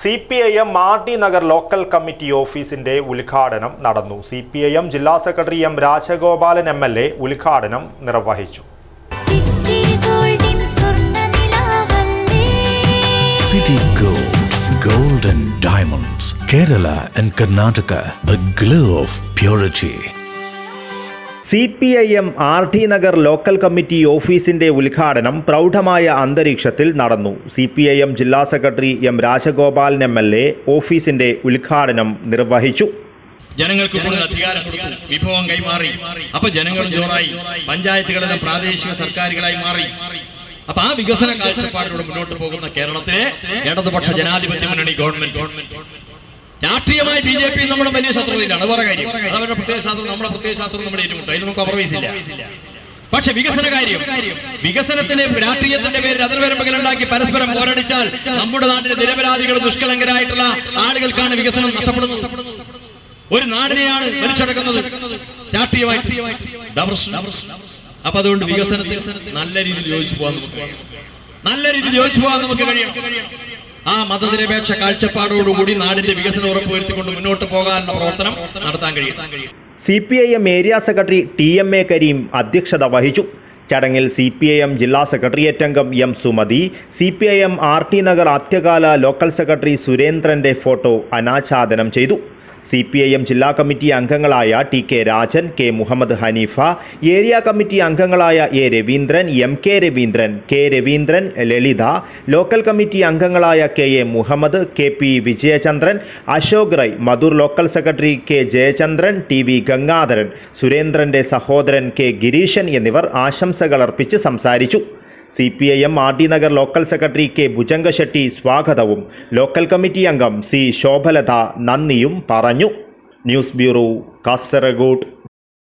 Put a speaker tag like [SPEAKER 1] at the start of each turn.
[SPEAKER 1] C P I M R T Nagar local committee ഓഫീസിന്റെ ഉദ്ഘാടനം നടന്നു. സി പി ഐ എം ജില്ലാ secretary M Rajagopalan M L A ഉദ്ഘാടനം നിർവഹിച്ചു.
[SPEAKER 2] City Gold, Gold and Diamonds, Kerala and Karnataka, the glow of purity.
[SPEAKER 1] C P I M R T Nagar local committee ഓഫീസിന്റെ ഉദ്ഘാടനം പ്രൗഢമായ അന്തരീക്ഷത്തിൽ നടന്നു. C P I M ജില്ലാ secretary M Rajagopalan M L A ഓഫീസിന്റെ ഉദ്ഘാടനം നിർവഹിച്ചു.
[SPEAKER 3] ജനങ്ങൾക്ക് കൂടുതൽ അധികാരം കൊടുത്തു. വിഭവം കൈമാറി. അപ്പൊ ജനങ്ങളും ജോറായി. പഞ്ചായത്തുകളെല്ലാം പ്രാദേശിക സർക്കാരുകളായി മാറി. അപ്പൊ ആ വികസന കാഴ്ചപ്പാടിലൂടെ മുന്നോട്ട് പോകുന്ന കേരളത്തിലെ ഇടതുപക്ഷ ജനാധിപത്യ മുന്നണി ഗവൺമെന്റ്. രാഷ്ട്രീയമായി ബി ജെ പി നമ്മുടെ വലിയ ശത്രുതയിലാണ്. വേറെ കാര്യം. അത് അവരുടെ പ്രത്യേക ശാസ്ത്രം. നമ്മുടെ പ്രത്യേക ശാസ്ത്രം നമ്മുടെ ഏറ്റുമുട്ടും അതിൽ നമുക്ക് കോംപ്രമൈസില്ല പക്ഷെ വികസന കാര്യം. വികസനത്തിന്റെ രാഷ്ട്രീയത്തിന്റെ പേരിൽ അതിർവരമ്പുകളുണ്ടാക്കി പരസ്പരം പോരടിച്ചാൽ നമ്മുടെ നാട്ടിലെ നിരപരാധികൾ ദുഷ്കളങ്കരായിട്ടുള്ള ആളുകൾക്കാണ് വികസനം നഷ്ടപ്പെടുന്നത്. ഒരു നാടിനെയാണ് വലിച്ചടക്കുന്നത്. രാഷ്ട്രീയമായിട്ട്. അപ്പൊ അതുകൊണ്ട് വികസനത്തിൽ നല്ല രീതിയിൽ യോജിച്ചു പോകാൻ നമുക്ക് നല്ല രീതിയിൽ യോജിച്ചു പോകാൻ നമുക്ക് കഴിയണം. ആ മതനിരപേക്ഷ കാഴ്ചപ്പാടോടുകൂടി നാടിന്റെ വികസനം ഉറപ്പുവരുത്തിക്കൊണ്ട് മുന്നോട്ട് പോകാനുള്ള പ്രവർത്തനം നടത്താൻ കഴിയും.
[SPEAKER 1] C P I M area secretary T M A Karim അധ്യക്ഷത വഹിച്ചു. ചടങ്ങിൽ സി പി ഐ എം ജില്ലാ സെക്രട്ടേറിയറ്റ് അംഗം M Sumathi C P I M R T Nagar ആദ്യകാല ലോക്കൽ സെക്രട്ടറി സുരേന്ദ്രന്റെ ഫോട്ടോ അനാച്ഛാദനം ചെയ്തു. സി പി ഐ എം ജില്ലാ കമ്മിറ്റി അംഗങ്ങളായ T K Rajan K Muhammad Haneefa area committee അംഗങ്ങളായ A Raveendran M K Raveendran K Raveendran Lalitha local committee അംഗങ്ങളായ K A Muhammad K P Vijayachandran Ashok Rai Madhur local secretary K Jayachandran T V Gangadharan സുരേന്ദ്രന്റെ സഹോദരൻ K Gireesan എന്നിവർ ആശംസകൾ അർപ്പിച്ച് സംസാരിച്ചു. C P I M R D Nagar local secretary K Bhujangashetty സ്വാഗതവും. Local committee അംഗം C Shobhalatha നന്ദിയും പറഞ്ഞു. News bureau Kasaragod.